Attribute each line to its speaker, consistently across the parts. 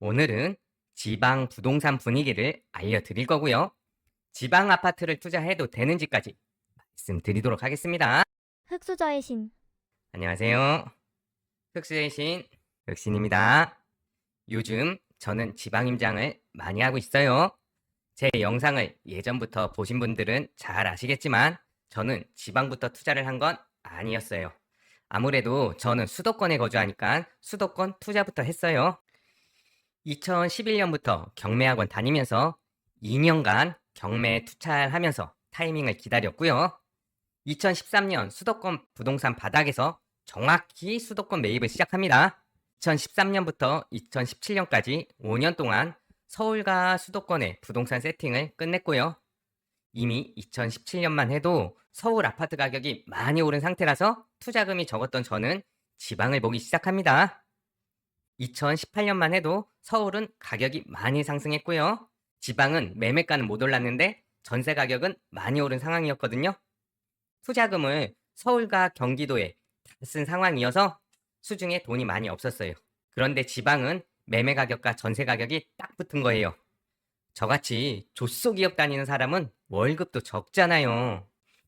Speaker 1: 오늘은 지방 부동산 분위기를 알려드릴 거고요. 지방 아파트를 투자해도 되는지까지 말씀드리도록 하겠습니다.
Speaker 2: 흑수저의 신.
Speaker 1: 안녕하세요. 흑수의 신, 흑신입니다. 요즘 저는 지방 임장을 많이 하고 있어요. 제 영상을 예전부터 보신 분들은 잘 아시겠지만 저는 지방부터 투자를 한 건 아니었어요. 아무래도 저는 수도권에 거주하니까 수도권 투자부터 했어요. 2011년부터 경매학원 다니면서 2년간 경매에 투자를 하면서 타이밍을 기다렸고요. 2013년 수도권 부동산 바닥에서 정확히 수도권 매입을 시작합니다. 2013년부터 2017년까지 5년 동안 서울과 수도권의 부동산 세팅을 끝냈고요. 이미 2017년만 해도 서울 아파트 가격이 많이 오른 상태라서 투자금이 적었던 저는 지방을 보기 시작합니다. 2018년만 해도 서울은 가격이 많이 상승했고요. 지방은 매매가는 못 올랐는데 전세 가격은 많이 오른 상황이었거든요. 투자금을 서울과 경기도에 다쓴 상황이어서 수중에 돈이 많이 없었어요. 그런데 지방은 매매 가격과 전세 가격이 딱 붙은 거예요. 저같이 조소 기업 다니는 사람은 월급도 적잖아요.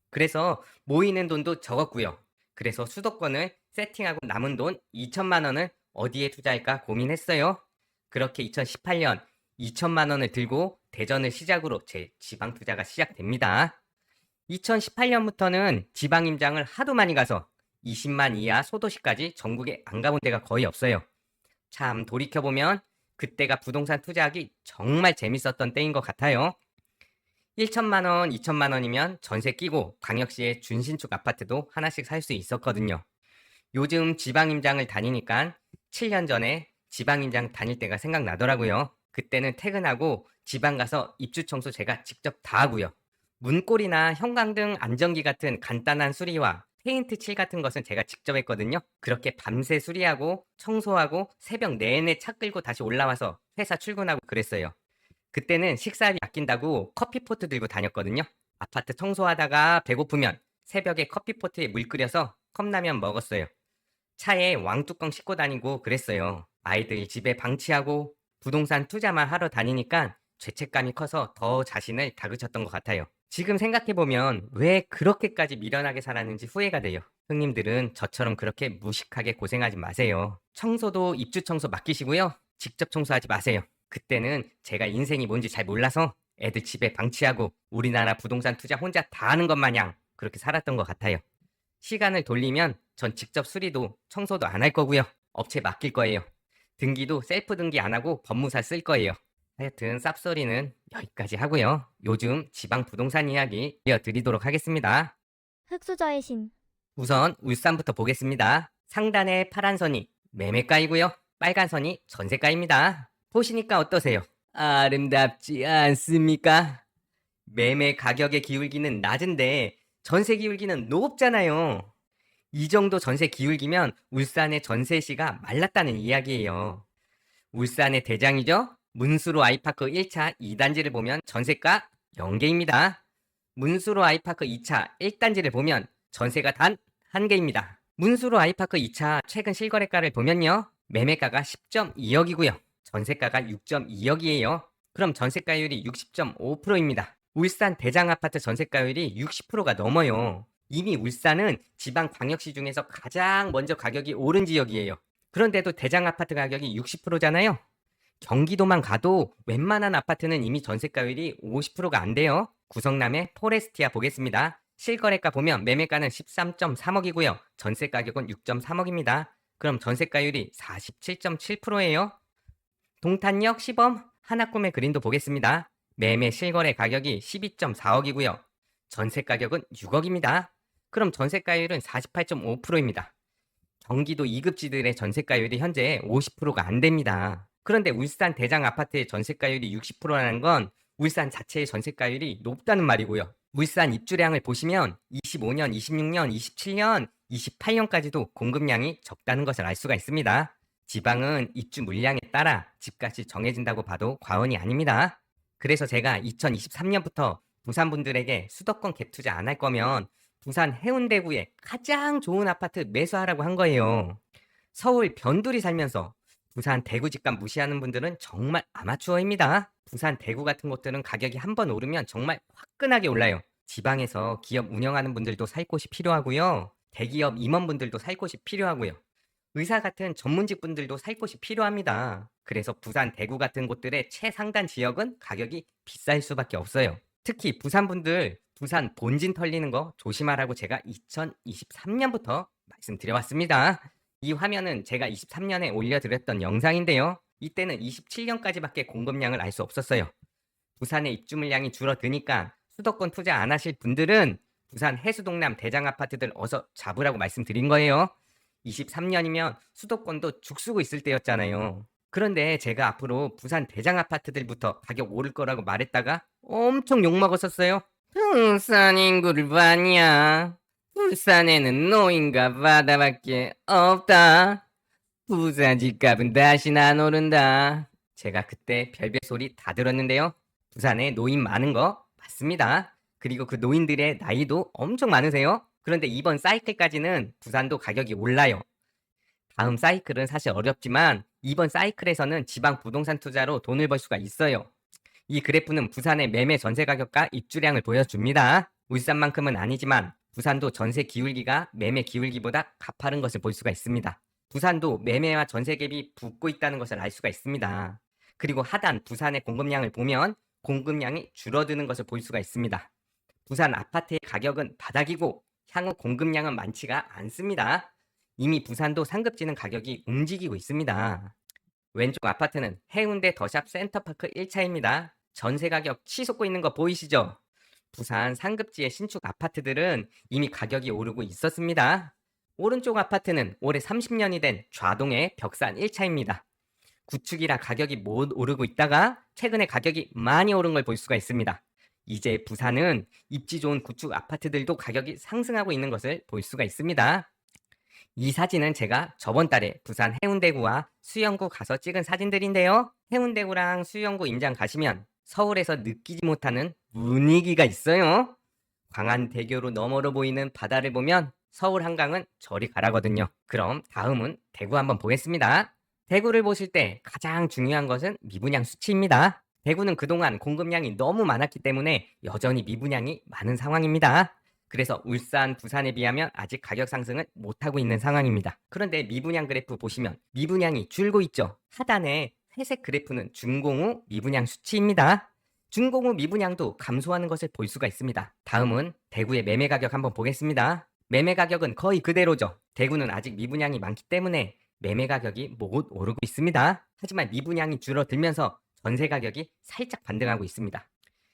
Speaker 1: 그래서 모이는 돈도 적었고요. 그래서 수도권을 세팅하고 남은 돈 2천만 원을 어디에 투자할까 고민했어요. 그렇게 2018년 2천만 원을 들고 대전을 시작으로 제 지방 투자가 시작됩니다. 2018년부터는 지방 임장을 하도 많이 가서 20만 이하 소도시까지 전국에 안 가본 데가 거의 없어요. 참 돌이켜보면 그때가 부동산 투자하기 정말 재밌었던 때인 것 같아요. 1천만 원, 2천만 원이면 전세 끼고 광역시의 준신축 아파트도 하나씩 살 수 있었거든요. 요즘 지방 임장을 다니니까 7년 전에 지방 임장 다닐 때가 생각나더라고요. 그때는 퇴근하고 지방 가서 입주 청소 제가 직접 다 하고요. 문골이나 형광등 안전기 같은 간단한 수리와 페인트 칠 같은 것은 제가 직접 했거든요. 그렇게 밤새 수리하고 청소하고 새벽 내내 차 끌고 다시 올라와서 회사 출근하고 그랬어요. 그때는 식사비 아낀다고 커피포트 들고 다녔거든요. 아파트 청소하다가 배고프면 새벽에 커피포트에 물 끓여서 컵라면 먹었어요. 차에 왕뚜껑 싣고 다니고 그랬어요. 아이들 집에 방치하고 부동산 투자만 하러 다니니까 죄책감이 커서 더 자신을 다그쳤던 것 같아요. 지금 생각해보면 왜 그렇게까지 미련하게 살았는지 후회가 돼요. 형님들은 저처럼 그렇게 무식하게 고생하지 마세요. 청소도 입주 청소 맡기시고요. 직접 청소하지 마세요. 그때는 제가 인생이 뭔지 잘 몰라서 애들 집에 방치하고 우리나라 부동산 투자 혼자 다 하는 것 마냥 그렇게 살았던 것 같아요. 시간을 돌리면 전 직접 수리도 청소도 안 할 거고요. 업체 맡길 거예요. 등기도 셀프 등기 안 하고 법무사 쓸 거예요. 하여튼 쌉소리는 여기까지 하고요. 요즘 지방 부동산 이야기 이어드리도록 하겠습니다.
Speaker 2: 흑수저의 신.
Speaker 1: 우선 울산부터 보겠습니다. 상단의 파란 선이 매매가이고요. 빨간 선이 전세가입니다. 보시니까 어떠세요? 아름답지 않습니까? 매매 가격의 기울기는 낮은데 전세 기울기는 높잖아요. 이 정도 전세 기울기면 울산의 전세시가 말랐다는 이야기예요. 울산의 대장이죠? 문수로 아이파크 1차 2단지를 보면 전세가 0개입니다. 문수로 아이파크 2차 1단지를 보면 전세가 단 1개입니다. 문수로 아이파크 2차 최근 실거래가를 보면요. 매매가가 10.2억이고요. 전세가가 6.2억이에요. 그럼 전세가율이 60.5%입니다. 울산 대장 아파트 전세가율이 60%가 넘어요. 이미 울산은 지방 광역시 중에서 가장 먼저 가격이 오른 지역이에요. 그런데도 대장 아파트 가격이 60%잖아요. 경기도만 가도 웬만한 아파트는 이미 전세가율이 50%가 안 돼요. 구성남의 포레스티아 보겠습니다. 실거래가 보면 매매가는 13.3억이고요. 전세 가격은 6.3억입니다. 그럼 전세가율이 47.7%예요. 동탄역 시범 하나꿈의 그린도 보겠습니다. 매매 실거래 가격이 12.4억이고요. 전세 가격은 6억입니다. 그럼 전세가율은 48.5%입니다. 경기도 2급지들의 전세가율이 현재 50%가 안 됩니다. 그런데 울산 대장 아파트의 전세가율이 60%라는 건 울산 자체의 전세가율이 높다는 말이고요. 울산 입주량을 보시면 25년, 26년, 27년, 28년까지도 공급량이 적다는 것을 알 수가 있습니다. 지방은 입주 물량에 따라 집값이 정해진다고 봐도 과언이 아닙니다. 그래서 제가 2023년부터 부산 분들에게 수도권 갭 투자 안 할 거면 부산 해운대구에 가장 좋은 아파트 매수하라고 한 거예요. 서울 변두리 살면서 부산 대구 집값 무시하는 분들은 정말 아마추어입니다. 부산 대구 같은 곳들은 가격이 한 번 오르면 정말 화끈하게 올라요. 지방에서 기업 운영하는 분들도 살 곳이 필요하고요. 대기업 임원분들도 살 곳이 필요하고요. 의사 같은 전문직 분들도 살 곳이 필요합니다. 그래서 부산 대구 같은 곳들의 최상단 지역은 가격이 비쌀 수밖에 없어요. 특히 부산 분들 부산 본진 털리는 거 조심하라고 제가 2023년부터 말씀드려왔습니다. 이 화면은 제가 23년에 올려드렸던 영상인데요. 이때는 27년까지밖에 공급량을 알 수 없었어요. 부산의 입주 물량이 줄어드니까 수도권 투자 안 하실 분들은 부산 해수동남 대장 아파트들 어서 잡으라고 말씀드린 거예요. 23년이면 수도권도 죽 쓰고 있을 때였잖아요. 그런데 제가 앞으로 부산 대장 아파트들부터 가격 오를 거라고 말했다가 엄청 욕먹었었어요. 부산 인구를 봤냐? 부산에는 노인과 바다밖에 없다. 부산 집값은 다시 안 오른다. 제가 그때 별별 소리 다 들었는데요. 부산에 노인 많은 거 맞습니다. 그리고 그 노인들의 나이도 엄청 많으세요. 그런데 이번 사이클까지는 부산도 가격이 올라요. 다음 사이클은 사실 어렵지만 이번 사이클에서는 지방 부동산 투자로 돈을 벌 수가 있어요. 이 그래프는 부산의 매매 전세 가격과 입주량을 보여줍니다. 울산만큼은 아니지만 부산도 전세 기울기가 매매 기울기보다 가파른 것을 볼 수가 있습니다. 부산도 매매와 전세 갭이 붙고 있다는 것을 알 수가 있습니다. 그리고 하단 부산의 공급량을 보면 공급량이 줄어드는 것을 볼 수가 있습니다. 부산 아파트의 가격은 바닥이고 향후 공급량은 많지가 않습니다. 이미 부산도 상급지는 가격이 움직이고 있습니다. 왼쪽 아파트는 해운대 더샵 센터파크 1차입니다. 전세 가격 치솟고 있는 거 보이시죠? 부산 상급지의 신축 아파트들은 이미 가격이 오르고 있었습니다. 오른쪽 아파트는 올해 30년이 된 좌동의 벽산 1차입니다. 구축이라 가격이 못 오르고 있다가 최근에 가격이 많이 오른 걸 볼 수가 있습니다. 이제 부산은 입지 좋은 구축 아파트들도 가격이 상승하고 있는 것을 볼 수가 있습니다. 이 사진은 제가 저번 달에 부산 해운대구와 수영구 가서 찍은 사진들인데요. 해운대구랑 수영구 임장 가시면 서울에서 느끼지 못하는 분위기가 있어요. 광안대교로 너머로 보이는 바다를 보면 서울 한강은 저리 가라거든요. 그럼 다음은 대구 한번 보겠습니다. 대구를 보실 때 가장 중요한 것은 미분양 수치입니다. 대구는 그동안 공급량이 너무 많았기 때문에 여전히 미분양이 많은 상황입니다. 그래서 울산, 부산에 비하면 아직 가격 상승을 못하고 있는 상황입니다. 그런데 미분양 그래프 보시면 미분양이 줄고 있죠. 하단에 회색 그래프는 준공 후 미분양 수치입니다. 준공 후 미분양도 감소하는 것을 볼 수가 있습니다. 다음은 대구의 매매 가격 한번 보겠습니다. 매매 가격은 거의 그대로죠. 대구는 아직 미분양이 많기 때문에 매매 가격이 못 오르고 있습니다. 하지만 미분양이 줄어들면서 전세 가격이 살짝 반등하고 있습니다.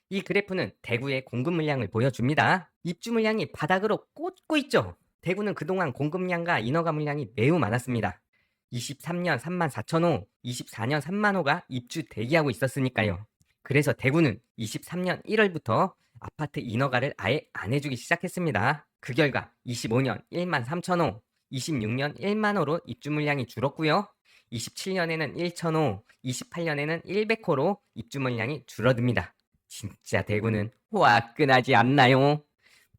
Speaker 1: 이 그래프는 대구의 공급 물량을 보여줍니다. 입주 물량이 바닥으로 꽂고 있죠. 대구는 그동안 공급량과 인허가 물량이 매우 많았습니다. 23년 3만 4천 호, 24년 3만 호가 입주 대기하고 있었으니까요. 그래서 대구는 23년 1월부터 아파트 인허가를 아예 안 해주기 시작했습니다. 그 결과 25년 1만 3천 호, 26년 1만 호로 입주 물량이 줄었고요. 27년에는 1천 호, 28년에는 100호로 입주 물량이 줄어듭니다. 진짜 대구는 화끈하지 않나요?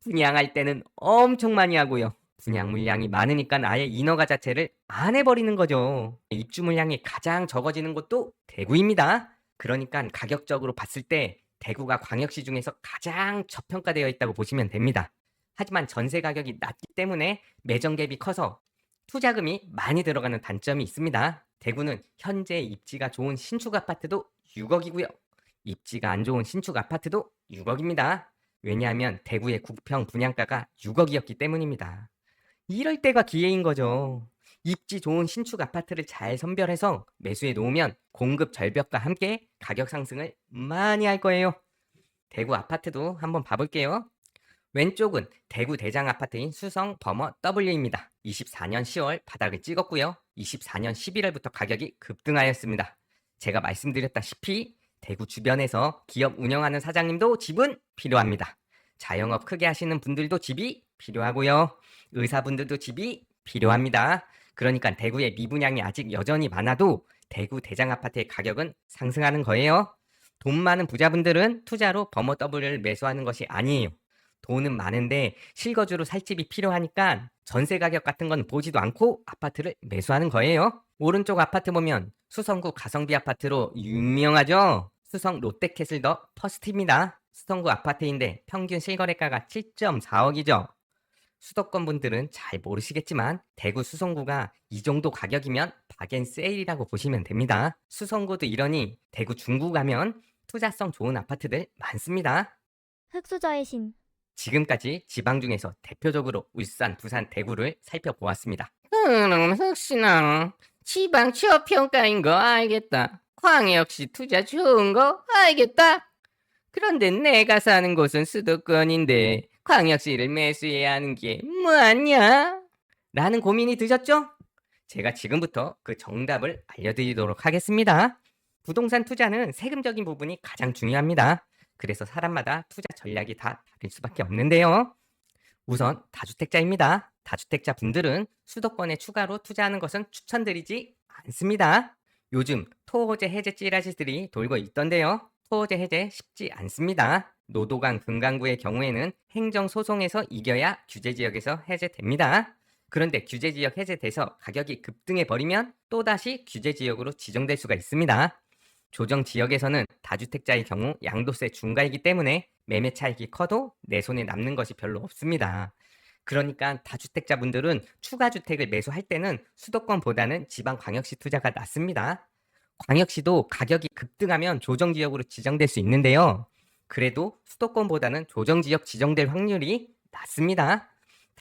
Speaker 1: 분양할 때는 엄청 많이 하고요. 분양 물량이 많으니까 아예 인허가 자체를 안 해버리는 거죠. 입주 물량이 가장 적어지는 곳도 대구입니다. 그러니까 가격적으로 봤을 때 대구가 광역시 중에서 가장 저평가되어 있다고 보시면 됩니다. 하지만 전세 가격이 낮기 때문에 매정 갭이 커서 투자금이 많이 들어가는 단점이 있습니다. 대구는 현재 입지가 좋은 신축 아파트도 6억이고요. 입지가 안 좋은 신축 아파트도 6억입니다. 왜냐하면 대구의 국평 분양가가 6억이었기 때문입니다. 이럴 때가 기회인 거죠. 입지 좋은 신축 아파트를 잘 선별해서 매수해 놓으면 공급 절벽과 함께 가격 상승을 많이 할 거예요. 대구 아파트도 한번 봐볼게요. 왼쪽은 대구 대장 아파트인 수성 버머 W입니다. 24년 10월 바닥을 찍었고요. 24년 11월부터 가격이 급등하였습니다. 제가 말씀드렸다시피 대구 주변에서 기업 운영하는 사장님도 집은 필요합니다. 자영업 크게 하시는 분들도 집이 필요하고요. 의사분들도 집이 필요합니다. 그러니까 대구의 미분양이 아직 여전히 많아도 대구 대장 아파트의 가격은 상승하는 거예요. 돈 많은 부자분들은 투자로 버머 W를 매수하는 것이 아니에요. 돈은 많은데 실거주로 살 집이 필요하니까 전세 가격 같은 건 보지도 않고 아파트를 매수하는 거예요. 오른쪽 아파트 보면 수성구 가성비 아파트로 유명하죠? 수성 롯데캐슬 더 퍼스트입니다. 수성구 아파트인데 평균 실거래가가 7.4억이죠. 수도권 분들은 잘 모르시겠지만 대구 수성구가 이 정도 가격이면 박앤 세일이라고 보시면 됩니다. 수성구도 이러니 대구 중구 가면 투자성 좋은 아파트들 많습니다.
Speaker 2: 흑수저의 신.
Speaker 1: 지금까지 지방 중에서 대표적으로 울산, 부산, 대구를 살펴보았습니다. 그럼 혹시나 지방 취업 평가인 거 알겠다. 광역시 투자 좋은 거 알겠다. 그런데 내가 사는 곳은 수도권인데 광역시를 매수해야 하는 게 뭐하냐? 라는 고민이 드셨죠? 제가 지금부터 그 정답을 알려드리도록 하겠습니다. 부동산 투자는 세금적인 부분이 가장 중요합니다. 그래서 사람마다 투자 전략이 다 다를 수밖에 없는데요. 우선 다주택자입니다. 다주택자 분들은 수도권에 추가로 투자하는 것은 추천드리지 않습니다. 요즘 토호제 해제 찌라시들이 돌고 있던데요. 토호제 해제 쉽지 않습니다. 노도강 금강구의 경우에는 행정소송에서 이겨야 규제지역에서 해제됩니다. 그런데 규제지역 해제돼서 가격이 급등해버리면 또다시 규제지역으로 지정될 수가 있습니다. 조정 지역에서는 다주택자의 경우 양도세 중과이기 때문에 매매 차익이 커도 내 손에 남는 것이 별로 없습니다. 그러니까 다주택자분들은 추가 주택을 매수할 때는 수도권보다는 지방 광역시 투자가 낫습니다. 광역시도 가격이 급등하면 조정 지역으로 지정될 수 있는데요. 그래도 수도권보다는 조정 지역 지정될 확률이 낮습니다.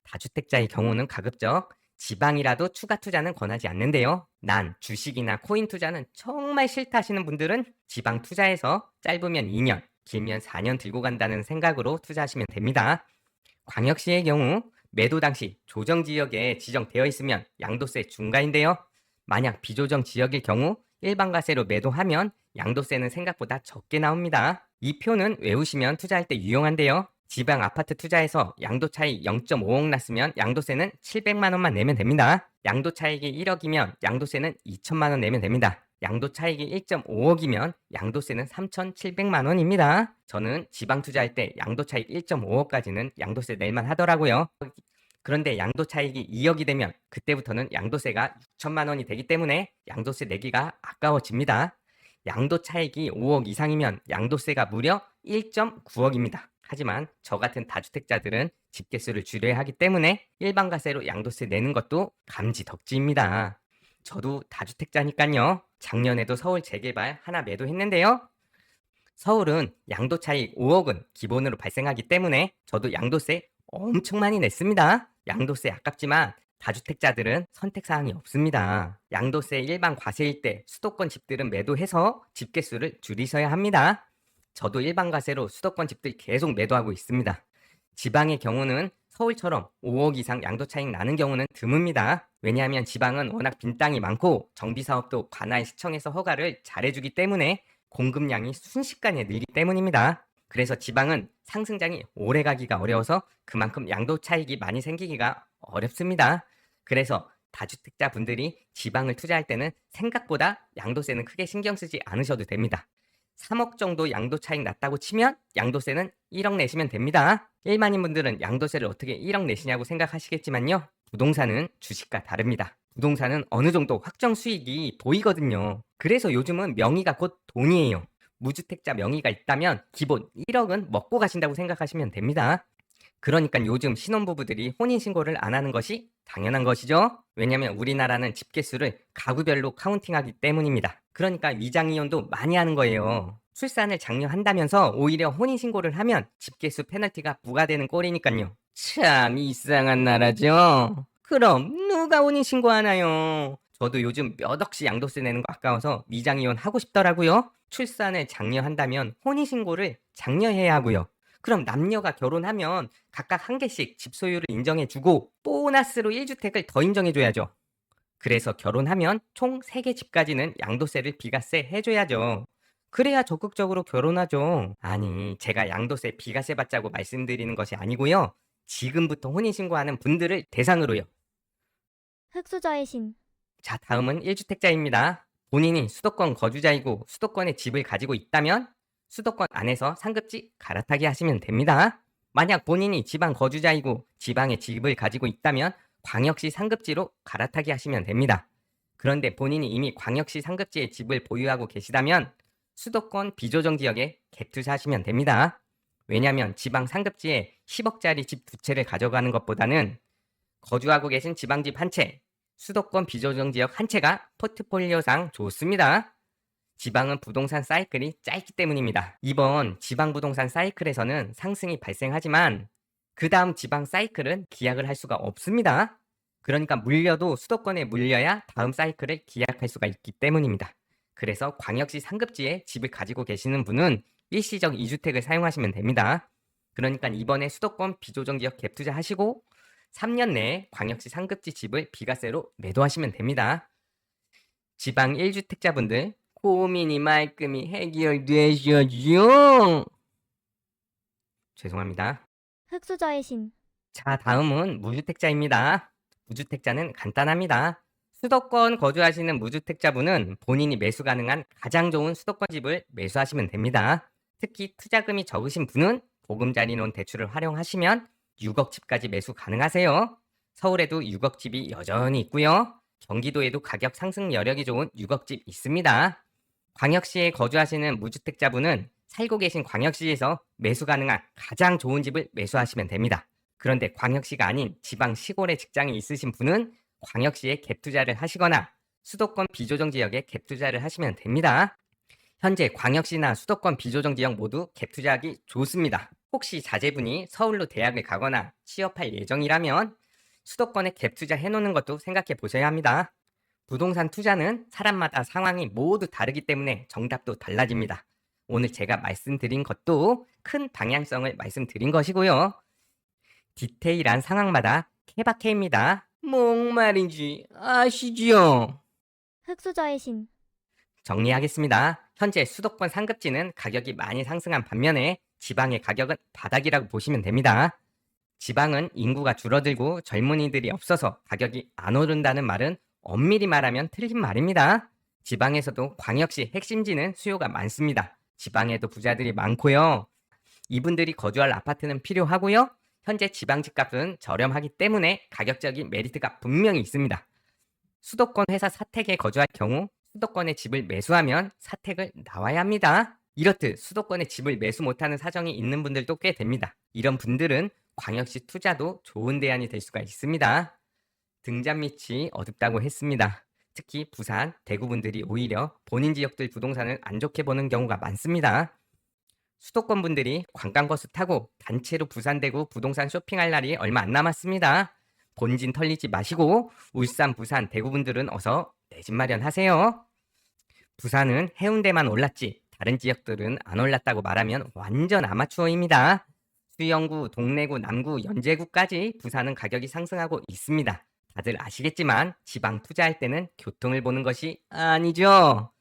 Speaker 1: 다주택자의 경우는 가급적 지방이라도 추가 투자는 권하지 않는데요. 난 주식이나 코인 투자는 정말 싫다 하시는 분들은 지방 투자에서 짧으면 2년, 길면 4년 들고 간다는 생각으로 투자하시면 됩니다. 광역시의 경우 매도 당시 조정 지역에 지정되어 있으면 양도세 중과인데요. 만약 비조정 지역일 경우 일반 과세로 매도하면 양도세는 생각보다 적게 나옵니다. 이 표는 외우시면 투자할 때 유용한데요. 지방 아파트 투자에서 양도 차익 0.5억 났으면 양도세는 700만 원만 내면 됩니다. 양도 차익이 1억이면 양도세는 2천만 원 내면 됩니다. 양도 차익이 1.5억이면 양도세는 3,700만 원입니다. 저는 지방 투자할 때 양도 차익 1.5억까지는 양도세 낼만 하더라고요. 그런데 양도 차익이 2억이 되면 그때부터는 양도세가 6천만 원이 되기 때문에 양도세 내기가 아까워집니다. 양도 차익이 5억 이상이면 양도세가 무려 1.9억입니다. 하지만 저 같은 다주택자들은 집계수를 줄여야 하기 때문에 일반 과세로 양도세 내는 것도 감지 덕지입니다. 저도 다주택자니까요. 작년에도 서울 재개발 하나 매도했는데요. 서울은 양도 차익 5억은 기본으로 발생하기 때문에 저도 양도세 엄청 많이 냈습니다. 양도세 아깝지만 다주택자들은 선택 사항이 없습니다. 양도세 일반 과세일 때 수도권 집들은 매도해서 집계수를 줄이셔야 합니다. 저도 일반 과세로 수도권 집들 계속 매도하고 있습니다. 지방의 경우는 서울처럼 5억 이상 양도 차익 나는 경우는 드뭅니다. 왜냐하면 지방은 워낙 빈 땅이 많고 정비 사업도 관할 시청에서 허가를 잘해주기 때문에 공급량이 순식간에 늘기 때문입니다. 그래서 지방은 상승장이 오래 가기가 어려워서 그만큼 양도 차익이 많이 생기기가 어렵습니다. 그래서 다주택자 분들이 지방을 투자할 때는 생각보다 양도세는 크게 신경 쓰지 않으셔도 됩니다. 3억 정도 양도 차익 났다고 치면 양도세는 1억 내시면 됩니다. 일반인 분들은 양도세를 어떻게 1억 내시냐고 생각하시겠지만요. 부동산은 주식과 다릅니다. 부동산은 어느 정도 확정 수익이 보이거든요. 그래서 요즘은 명의가 곧 돈이에요. 무주택자 명의가 있다면 기본 1억은 먹고 가신다고 생각하시면 됩니다. 그러니까 요즘 신혼부부들이 혼인신고를 안 하는 것이 당연한 것이죠. 왜냐면 우리나라는 집계수를 가구별로 카운팅하기 때문입니다. 그러니까 위장이혼도 많이 하는 거예요. 출산을 장려한다면서 오히려 혼인신고를 하면 집계수 페널티가 부과되는 꼴이니까요. 참 이상한 나라죠. 그럼 누가 혼인신고 하나요? 저도 요즘 몇 억씩 양도세 내는 거 아까워서 미장이혼 하고 싶더라고요. 출산을 장려한다면 혼인신고를 장려해야 하고요. 그럼 남녀가 결혼하면 각각 한 개씩 집 소유를 인정해주고 보너스로 1주택을 더 인정해줘야죠. 그래서 결혼하면 총 3개 집까지는 양도세를 비과세 해줘야죠. 그래야 적극적으로 결혼하죠. 아니, 제가 양도세 비과세 받자고 말씀드리는 것이 아니고요. 지금부터 혼인신고하는 분들을 대상으로요.
Speaker 2: 흑수저의 신.
Speaker 1: 자, 다음은 1주택자입니다. 본인이 수도권 거주자이고 수도권에 집을 가지고 있다면 수도권 안에서 상급지 갈아타기 하시면 됩니다. 만약 본인이 지방 거주자이고 지방에 집을 가지고 있다면 광역시 상급지로 갈아타기 하시면 됩니다. 그런데 본인이 이미 광역시 상급지에 집을 보유하고 계시다면 수도권 비조정 지역에 갭 투자하시면 됩니다. 왜냐하면 지방 상급지에 10억짜리 집 두 채를 가져가는 것보다는 거주하고 계신 지방집 한 채, 수도권 비조정 지역 한 채가 포트폴리오상 좋습니다. 지방은 부동산 사이클이 짧기 때문입니다. 이번 지방 부동산 사이클에서는 상승이 발생하지만 그 다음 지방 사이클은 기약을 할 수가 없습니다. 그러니까 물려도 수도권에 물려야 다음 사이클을 기약할 수가 있기 때문입니다. 그래서 광역시 상급지에 집을 가지고 계시는 분은 일시적 2주택을 사용하시면 됩니다. 그러니까 이번에 수도권 비조정 지역 갭 투자하시고 3년 내에 광역시 상급지 집을 비과세로 매도하시면 됩니다. 지방 1주택자분들 고민이 말끔히 해결되셔요. 죄송합니다.
Speaker 2: 흑수저의 신.
Speaker 1: 자, 다음은 무주택자입니다. 무주택자는 간단합니다. 수도권 거주하시는 무주택자분은 본인이 매수 가능한 가장 좋은 수도권 집을 매수하시면 됩니다. 특히 투자금이 적으신 분은 보금자리론 대출을 활용하시면 6억 집까지 매수 가능하세요. 서울에도 6억 집이 여전히 있고요. 경기도에도 가격 상승 여력이 좋은 6억 집 있습니다. 광역시에 거주하시는 무주택자분은 살고 계신 광역시에서 매수 가능한 가장 좋은 집을 매수하시면 됩니다. 그런데 광역시가 아닌 지방 시골에 직장이 있으신 분은 광역시에 갭 투자를 하시거나 수도권 비조정 지역에 갭 투자를 하시면 됩니다. 현재 광역시나 수도권 비조정 지역 모두 갭 투자하기 좋습니다. 혹시 자제분이 서울로 대학을 가거나 취업할 예정이라면 수도권에 갭 투자 해놓는 것도 생각해 보셔야 합니다. 부동산 투자는 사람마다 상황이 모두 다르기 때문에 정답도 달라집니다. 오늘 제가 말씀드린 것도 큰 방향성을 말씀드린 것이고요. 디테일한 상황마다 케바케입니다. 목말인지 아시지요?
Speaker 2: 흑수저의 신.
Speaker 1: 정리하겠습니다. 현재 수도권 상급지는 가격이 많이 상승한 반면에 지방의 가격은 바닥이라고 보시면 됩니다. 지방은 인구가 줄어들고 젊은이들이 없어서 가격이 안 오른다는 말은 엄밀히 말하면 틀린 말입니다. 지방에서도 광역시 핵심지는 수요가 많습니다. 지방에도 부자들이 많고요. 이분들이 거주할 아파트는 필요하고요. 현재 지방 집값은 저렴하기 때문에 가격적인 메리트가 분명히 있습니다. 수도권 회사 사택에 거주할 경우 수도권에 집을 매수하면 사택을 나와야 합니다. 이렇듯 수도권에 집을 매수 못하는 사정이 있는 분들도 꽤 됩니다. 이런 분들은 광역시 투자도 좋은 대안이 될 수가 있습니다. 등잔 밑이 어둡다고 했습니다. 특히 부산, 대구 분들이 오히려 본인 지역들 부동산을 안 좋게 보는 경우가 많습니다. 수도권 분들이 관광버스 타고 단체로 부산 대구 부동산 쇼핑할 날이 얼마 안 남았습니다. 본진 털리지 마시고 울산, 부산, 대구 분들은 어서 내 집 마련하세요. 부산은 해운대만 올랐지 다른 지역들은 안 올랐다고 말하면 완전 아마추어입니다. 수영구, 동래구, 남구, 연제구까지 부산은 가격이 상승하고 있습니다. 다들 아시겠지만 지방 투자할 때는 교통을 보는 것이 아니죠.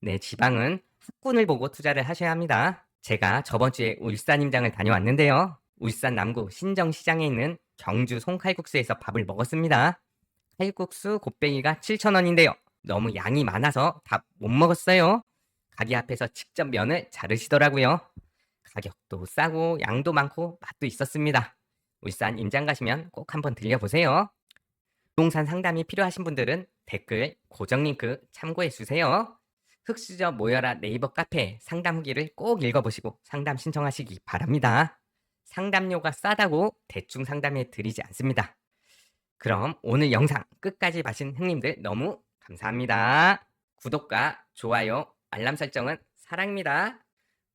Speaker 1: 네, 지방은 학군을 보고 투자를 하셔야 합니다. 제가 저번 주에 울산 임장을 다녀왔는데요. 울산 남구 신정시장에 있는 경주 송칼국수에서 밥을 먹었습니다. 칼국수 곱빼기가 7,000원인데요. 너무 양이 많아서 다 못 먹었어요. 가게 앞에서 직접 면을 자르시더라고요. 가격도 싸고 양도 많고 맛도 있었습니다. 울산 임장 가시면 꼭 한번 들려보세요. 부동산 상담이 필요하신 분들은 댓글 고정 링크 참고해 주세요. 흑수저 모여라 네이버 카페 상담 후기를 꼭 읽어보시고 상담 신청하시기 바랍니다. 상담료가 싸다고 대충 상담해 드리지 않습니다. 그럼 오늘 영상 끝까지 봐신 형님들 너무 감사합니다. 구독과 좋아요, 알람 설정은 사랑입니다.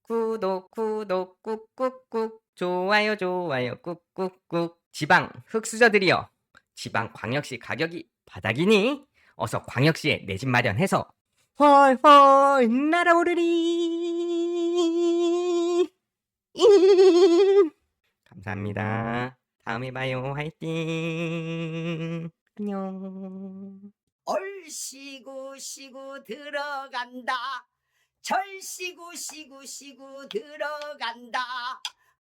Speaker 1: 구독, 구독, 꾹꾹꾹, 좋아요, 좋아요, 꾹꾹꾹. 지방 흑수저들이여, 지방 광역시 가격이 바닥이니 어서 광역시에 내 집 마련해서 헐헐 날아오르리. 감사합니다. 다음에 봐요. 화이팅. 안녕.
Speaker 3: 얼씨구 시구 들어간다 절씨구 시구 시구 들어간다